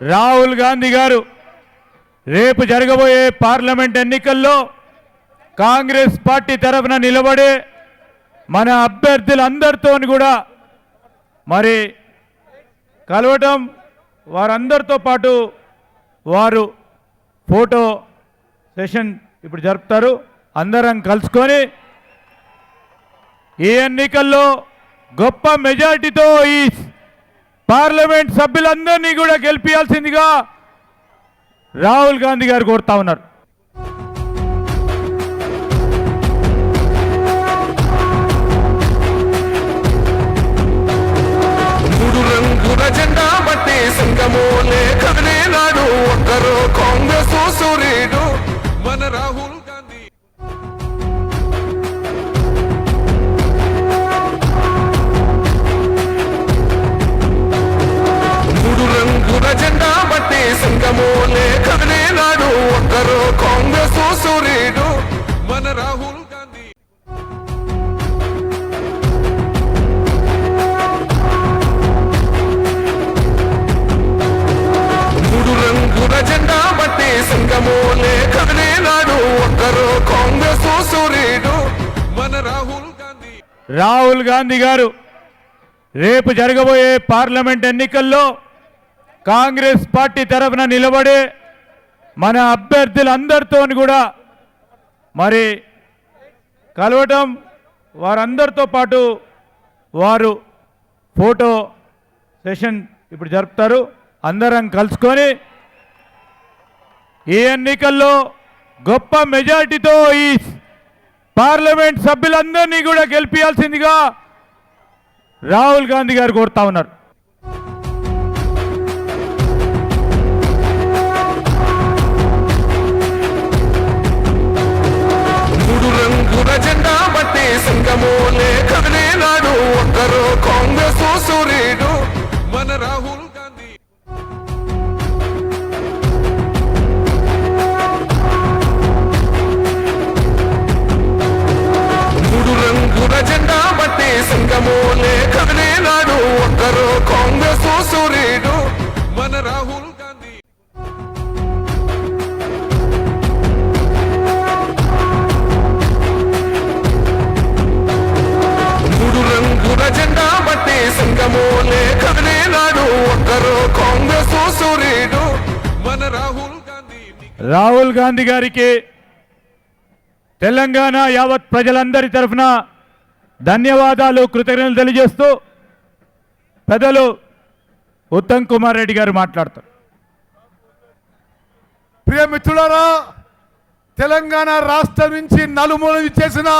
రాహుల్ గాంధీ గారు రేపు జరగబోయే పార్లమెంట్ ఎన్నికల్లో కాంగ్రెస్ పార్టీ తరఫున నిలబడే మన అభ్యర్థులందరితో కూడా మరి కలవటం వారందరితో పాటు వారు ఫోటో సెషన్ ఇప్పుడు జరుపుతారు. అందరం కలుసుకొని ఈ ఎన్నికల్లో గొప్ప మెజారిటీతో ఈ పార్లమెంట్ సభ్యులందరినీ కూడా గెలిపించాల్సిందిగా రాహుల్ గాంధీ గారు కోరుతా ఉన్నారు. నాడు ఒక్కరు కాంగ్రెస్ సూర్యుడు. మన రాహుల్ గాంధీ. రాహుల్ గాంధీ గారు రేపు జరగబోయే పార్లమెంట్ ఎన్నికల్లో కాంగ్రెస్ పార్టీ తరఫున నిలబడే మన అభ్యర్థులందరితో కూడా మరి కలవటం వారందరితో పాటు వారు ఫోటో సెషన్ ఇప్పుడు జరుపుతారు. అందరం కలుసుకొని ఈ ఎన్నికల్లో గొప్ప మెజారిటీతో ఈ పార్లమెంట్ సభ్యులందరినీ కూడా గెలిపించాల్సిందిగా రాహుల్ గాంధీ గారు కోరుతా ఉన్నారు. మూడు రంగుల బట్టి నాడు ఒక్కరు కాంగ్రెస్ సూర్యుడు మన రాహుల్ ఒక్కరు కాంగ్రెస్ సూర్యుడు. మన రాహుల్ గాంధీ రాహుల్ గాంధీ గారికి తెలంగాణ యావత్ ప్రజలందరి తరఫున ధన్యవాదాలు కృతజ్ఞతలు తెలియజేస్తూ పెద్దలు ఉత్తమ్ కుమార్ రెడ్డి గారు మాట్లాడతారు. ప్రియ మిత్రులారా తెలంగాణ రాష్ట్రం నుంచి నలుమూల చేసిన